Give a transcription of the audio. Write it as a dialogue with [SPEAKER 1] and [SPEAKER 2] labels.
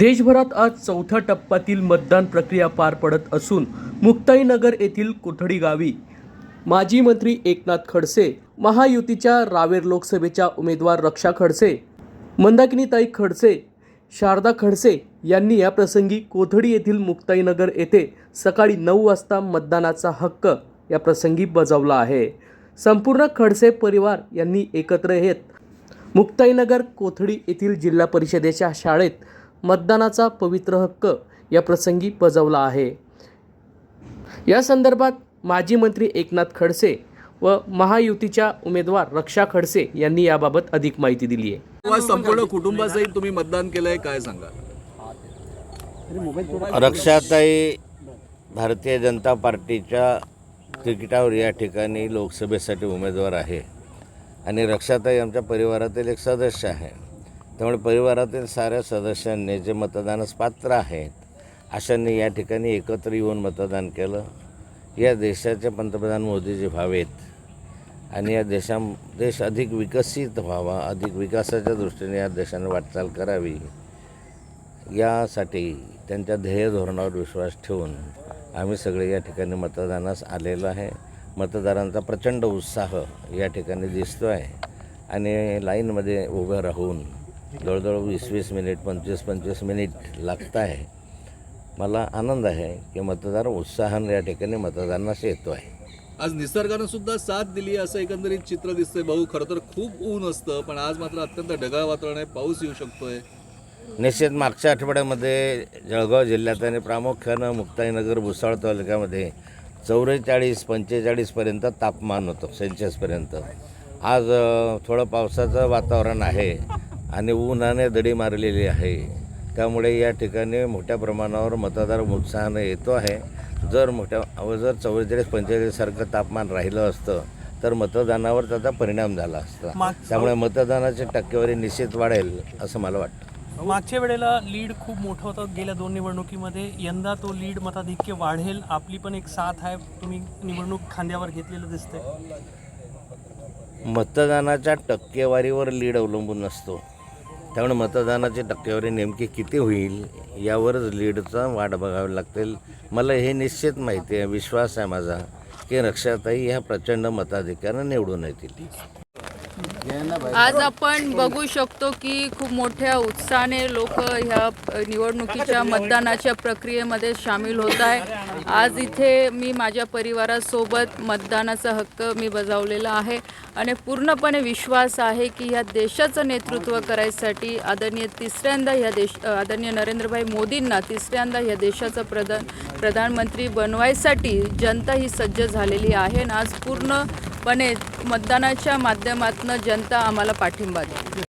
[SPEAKER 1] देशभरात आज चौथ्या टप्प्यातील मतदान प्रक्रिया पार पडत असून मुक्ताईनगर येथील कोठडी गावी माजी मंत्री एकनाथ खडसे महायुतीच्या रावेर लोकसभेच्या उमेदवार रक्षा खडसे मंदाकिनीताई खडसे शारदा खडसे यांनी या प्रसंगी कोथडी येथील मुक्ताईनगर येथे सकाळी नऊ वाजता मतदानाचा हक्क या प्रसंगी बजावला आहे. संपूर्ण खडसे परिवार यांनी एकत्र येत मुक्ताईनगर कोथडी येथील जिल्हा परिषदेच्या शाळेत मतदानाचा पवित्र हक्क या प्रसंगी बजावला आहे. या संदर्भात माजी मंत्री एकनाथ खडसे व महायुतीच्या उमेदवार रक्षा खडसे यांनी याबाबत अधिक माहिती दिली आहे.
[SPEAKER 2] संपूर्ण कुटुंबासहित तुम्ही मतदान केलंय काय सांगा
[SPEAKER 3] रक्षाताई भारतीय जनता पार्टीच्या तिकिटावर या ठिकाणी लोकसभेसाठी उमेदवार आहे आणि रक्षाताई आमच्या परिवारातील एक सदस्य आहे. त्यामुळे परिवारातील साऱ्या सदस्यांनी जे मतदानास पात्र आहेत अशांनी या ठिकाणी एकत्र येऊन मतदान केलं. या देशाचे पंतप्रधान मोदीजी व्हावेत आणि या देशा देश अधिक विकसित व्हावा अधिक विकासाच्या दृष्टीने या देशाने वाटचाल करावी यासाठी त्यांच्या ध्येय धोरणावर विश्वास ठेवून आम्ही सगळे या ठिकाणी मतदानास आलेलो आहे. मतदारांचा प्रचंड उत्साह या ठिकाणी दिसतो आहे आणि लाईनमध्ये उभं राहून जवळजवळ वीस वीस मिनिट पंचवीस पंचवीस मिनिट लागत आहे. मला आनंद आहे की मतदार उत्साहानं या ठिकाणी मतदानास येतो आहे.
[SPEAKER 2] आज निसर्गानं सुद्धा साथ दिली असं एकंदरीत चित्र दिसतंय. भाऊ खरं तर खूप ऊन असतं पण आज मात्र अत्यंत ढगाळ वातावरण आहे. पाऊस येऊ शकतोय.
[SPEAKER 3] निश्चित मागच्या आठवड्यामध्ये जळगाव जिल्ह्यात आणि प्रामुख्यानं मुक्ताईनगर भुसावळ तालुक्यामध्ये चौवेचाळीस पंचेचाळीसपर्यंत तापमान होतं सेल्सिअसपर्यंत आज थोडं पावसाचं वातावरण आहे. आणि उन्हाने दडी मारलेली आहे. त्यामुळे या ठिकाणी मोठ्या प्रमाणावर मतदार उत्साहानं येतो आहे. जर मोठ्या जर चव्वेचाळीस पंचेचाळीससारखं तापमान राहिलं असतं तर मतदानावर त्याचा परिणाम झाला असता. त्यामुळे मतदानाची टक्केवारी निश्चित वाढेल असं मला वाटतं.
[SPEAKER 4] मागच्या वेळेला लीड खूप मोठं होतं. गेल्या दोन निवडणुकीमध्ये यंदा तो लीड मताधिक्य वाढेल. आपली पण एक साथ आहे. तुम्ही निवडणूक खांद्यावर घेतलेलं दिसतंय.
[SPEAKER 3] मतदानाच्या टक्केवारीवर लीड अवलंबून नसतो. त्यामुळे मतदानाची टक्केवारी नेमकी किती होईल यावरच लीडचा वाट बघावी लागतील. मला हे निश्चित माहिती आहे विश्वास आहे माझा की रक्षाताई ह्या प्रचंड मताधिक्यानं निवडून येतील.
[SPEAKER 5] आज आपण बघू शकतो की खूप मोठ्या उत्साहाने लोक ह्या निवडणुकीच्या मतदानाच्या प्रक्रियेमध्ये सामील होत आहे. आज इथे मी माझ्या परिवारासोबत मतदानाचा हक्क मी बजावलेला आहे आणि पूर्णपणे विश्वास आहे की ह्या देशाचं नेतृत्व करायसाठी आदरणीय तिसऱ्यांदा ह्या देश आदरणीय नरेंद्रभाई मोदींना तिसऱ्यांदा ह्या देशाचं प्रधान प्रधानमंत्री बनवायसाठी जनता ही सज्ज झालेली आहे आणि आज पण मतदानाच्या माध्यमातून जनता आम्हाला पाठिंबा देते.